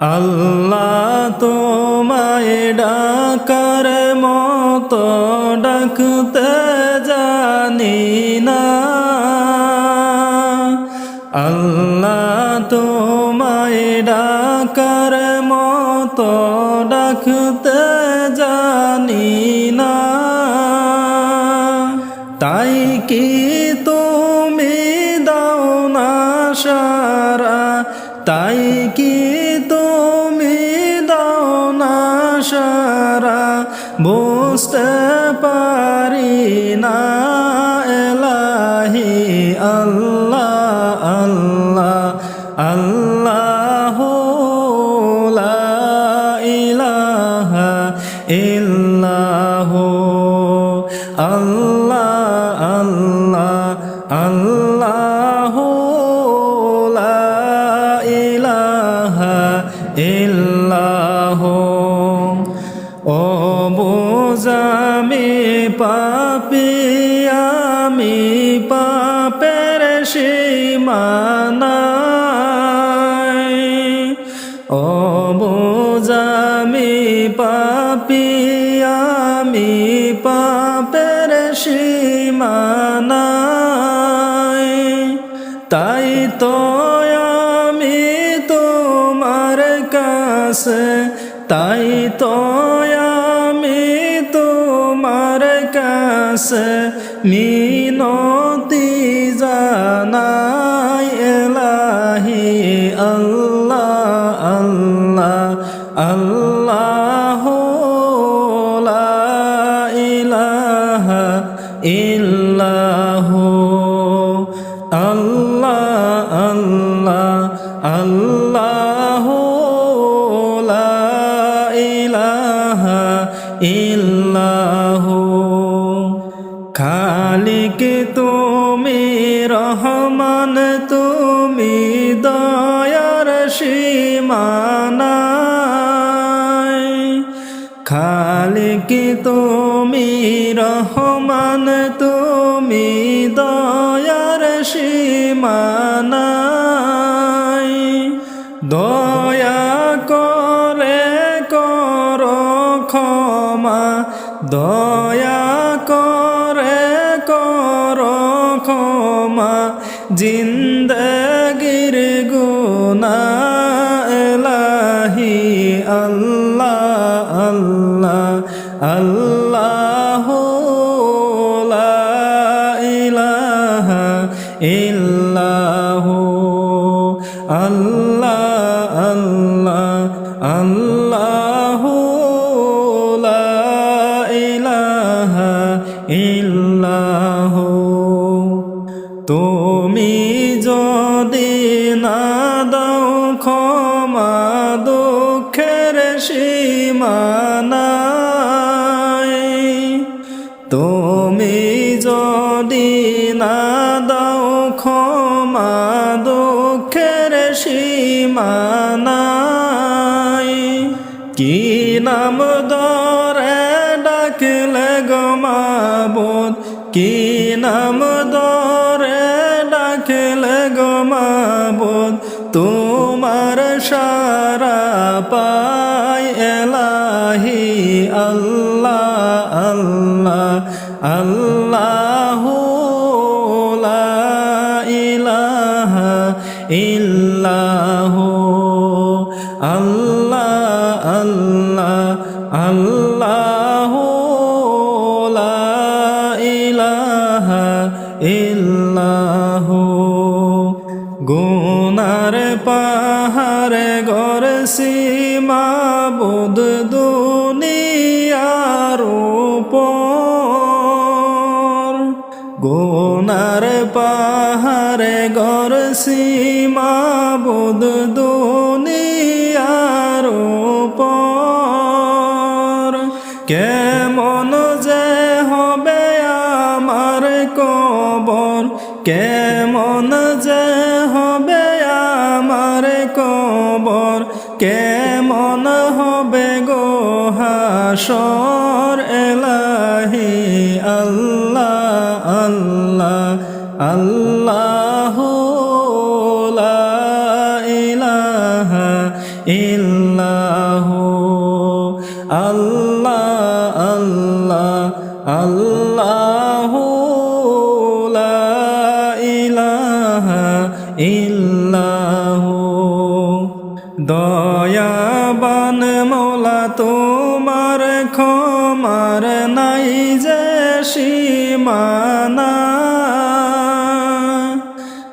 আল্লাহ তোমায় ডাকার মতো ডাকতে জানি না। আল্লাহ তোমায় ডাকার মতো ডাকতে জানি না। তাই কি তুমি দাও না সারা? তাই সারা বুঝতে পারি না এলাহি আল্লাহ। ও বোঝামি পাপি, আমি পাপের সীমানায় ও বোঝামি পাপি, আমি পাপের সীমানায় তাই তো আমি তোমার কাছে, তাই তো কাছে মিনতি জানাই এলাহি আল্লাহ। খালিক তুমি রহমান, তুমি দয়ার সীমানায় খালিক তুমি রহমান, তুমি দয়ার সীমানায় দয়া করে কর ক্ষমা, দয়া জিন্দগির গুনা এলাহি আল্লাহ আল্লাহ আল্লাহ ইলাহা ইল্লাহু আল্লাহ আল্লাহ আল্লাহ ইলাহা ইল্লাহু। সীমানায় তুমি যদি না দাও ক্ষমা দুঃখের সীমানায়, কি নাম দরে ডাকলে গমাবোধ কি নাম দরে ডাকলে গমাবোধ তোমার সারা পাই আল্লাহ ইলাহা ইল্লাহু। আল্লাহ আল্লাহ আল্লাহ ইলাহা ইল্লাহু। গুনার পাহাড়ে গর সীমা বুধ দুনিয়ার গর সীমা বুধ দুনিয়ার উপর। কেমন যে হবে আমার কবর, কেমন যে হবে আমার কবর, কেমন হবে গো হাসর এলাহি আল্লাহ আল্লাহ আল্লাহ। ইল্লাহু আল্লাহ আল্লাহ, আল্লাহু ইলাহা ইল্লাহু। দয়াবান মোলা, তোমার ক্ষমার নাই যে সীমানা।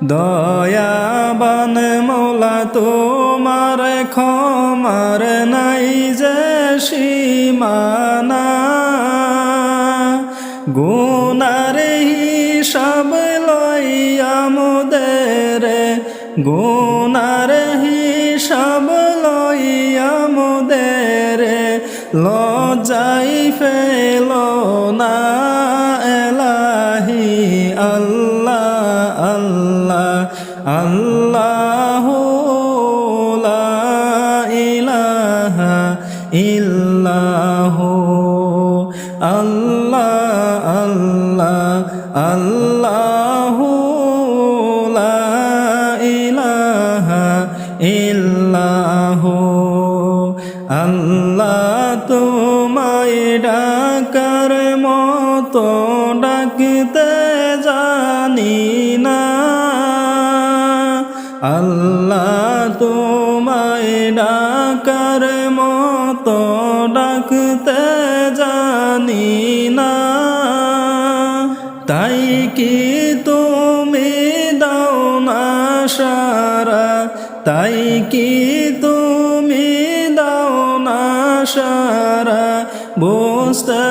দয়াবান মোলা তোমার ক্ষমার নাই যে সীমানা। গুনার হিসাব লইয়া মোদের, গুনার হিসাব লইয়া মোদের লজাই ফেল না। ইলাহা ইল্লাহু। আল্লাহ আল্লাহ আল্লাহু লা ইলাহা ইল্লাহু। আল্লাহ তোমায় ডাকার মতো ডাকতে জানি না। তাই কি তুমি দাও না সারা? তাই কি তুমি দাও না সারা? বুঝতে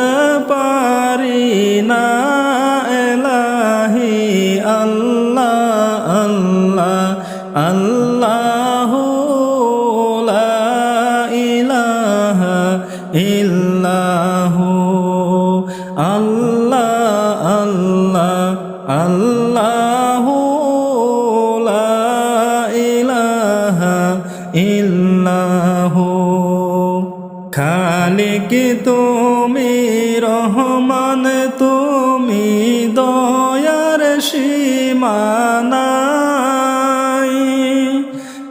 পারি না। রহমান, তুমি দয়ার সীমানাই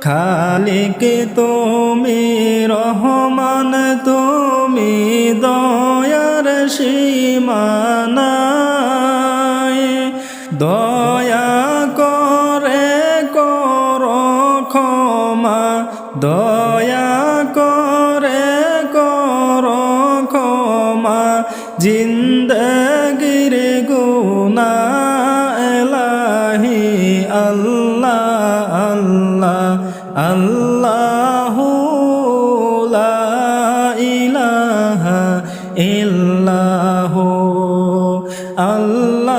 খালিক তুমি রহমান, তুমি দয়ার সীমানাই দয়া করে কর ক্ষমা, দয়া আল্লাহ